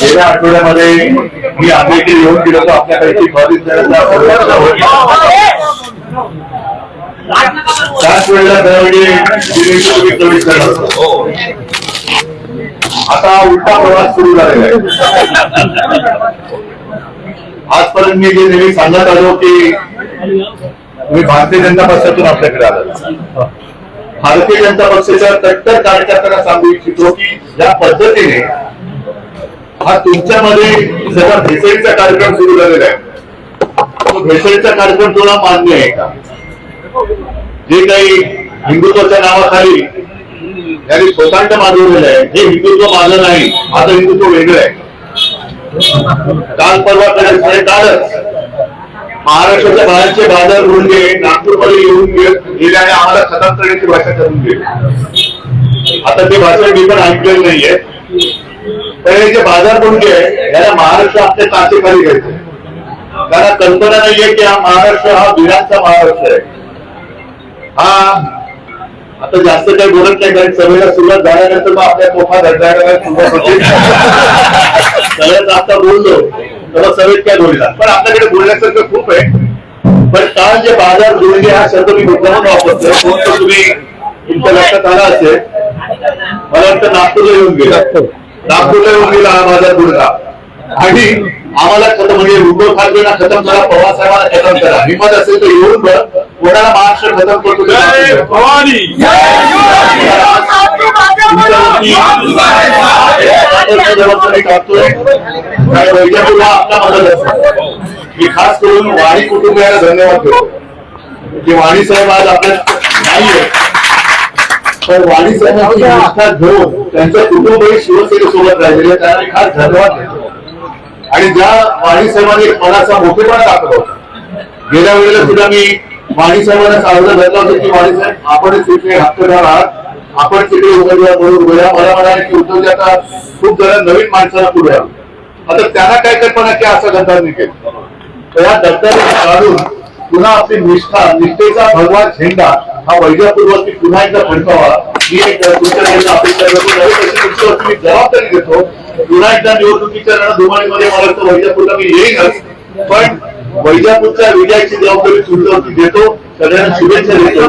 गेल्या आठवड्यामध्ये मी आंबेडकर येऊन गेलो होतो. आपल्याकडे त्याच वेळेला दरवेळी दिल्लीत प्रवेश करत होतो. आता उलटा प्रवास सुरू झालेला आहे. आजपर्यंत मी जे नेहमी सांगत आलो की मी भारतीय जनता पक्षातून आपल्याकडे आलो भारतीय जनता पक्षाच्या कट्टर कार्यकर्त्यांना सांगू इच्छितो की या पद्धतीने हा तुमच्यामध्ये सगळा भेसळीचा कार्यक्रम सुरू झालेला आहे. तो भेसळीचा कार्यक्रम तुला मान्य आहे का? जे काही हिंदुत्वाच्या नावाखाली त्यांनी स्वतंत्र माजवलेलं आहे हे हिंदुत्व माझं नाही माझं हिंदुत्व वेगळं आहे. काल परवा कडे कालच महाराष्ट्राच्या बाहेरचे बाजार गुंडे नागपूरमध्ये येऊन गेले आणि आम्हाला खतम करण्याची भाषा करून गेली आता ते भाषण मी पण ऐकलेलं नाहीये. पण हे जे बाजार गुंडे आहे याला महाराष्ट्र आपल्या काचेखाली घ्यायचे कारण कल्पना नाहीये की हा महाराष्ट्र हा वीरांचा महाराष्ट्र आहे. हा आता जास्त काही बोलत नाही कारण सभेला सुरुवात झाल्यानंतर मग आपल्या तोफा धडधायला सुरुवात होते. सगळ्यात आता बोललो. सभेत काय बोलला पण आपल्याकडे बोलण्यासारखं खूप आहे. पण काल जे बाजार जोडले हा शब्द मी मुद्दामून वापरतोय. कोण तर तुम्ही तुमच्या लक्षात आला असेल. मला वाटतं नागपूरला येऊन गेला. नागपूरला येऊन गेला हा बाजार बुडला आणि आम्हाला खतम म्हणजे उद्धव ठाकरेंना खतम करा पवार साहेबांना खतम करा. हिंमत असेल तर येऊन बघ. कोणाला महाराष्ट्र खतम करतो ते दाखवून जबाबदारी टाकतोय काय वैजापूरला आपला मदत असेल मी खास करून वाणी कुटुंबियाला धन्यवाद देतो. की वाणी साहेब आज आपल्या नाहीये. पण वाणी साहेबांची निष्ठा घेऊन त्यांचं कुटुंबही शिवसेनेसोबत राहिलेलं आहे त्यांना खास धन्यवाद देतो. आणि ज्या वाणी साहेबांनी मनाचा मोठेपणा दाखवला होता गेल्या वेळेला सुद्धा मी वाणी साहेबांना सावध धरलं होतं की वाणी साहेब आपणच तिथे हक्कदार आहात. आपण तिकडे उघडूया बरोबर उभे मला म्हणाले की उद्धवजी आता खूप जरा नवीन माणसाला पुढे आता त्यांना काय कल्पना की असा गद्दार निघेल तर या दत्ताने काढून पुन्हा आपली निष्ठा निष्ठेचा भगवा झेंडा हा वैजापूरवरती पुन्हा एकदा फडकावा. मी एक तुमच्याकडनं अपेक्षा करतो तुमच्यावरती मी जबाबदारी घेतो. पुन्हा एकदा निवडणुकीच्या रणधुमाळीमध्ये मला वाटतं वैजापूरला मी येईनच. पण वैजापूरच्या विजयाची जबाबदारी तुमच्यावरती देतो सगळ्यांना शुभेच्छा देतो.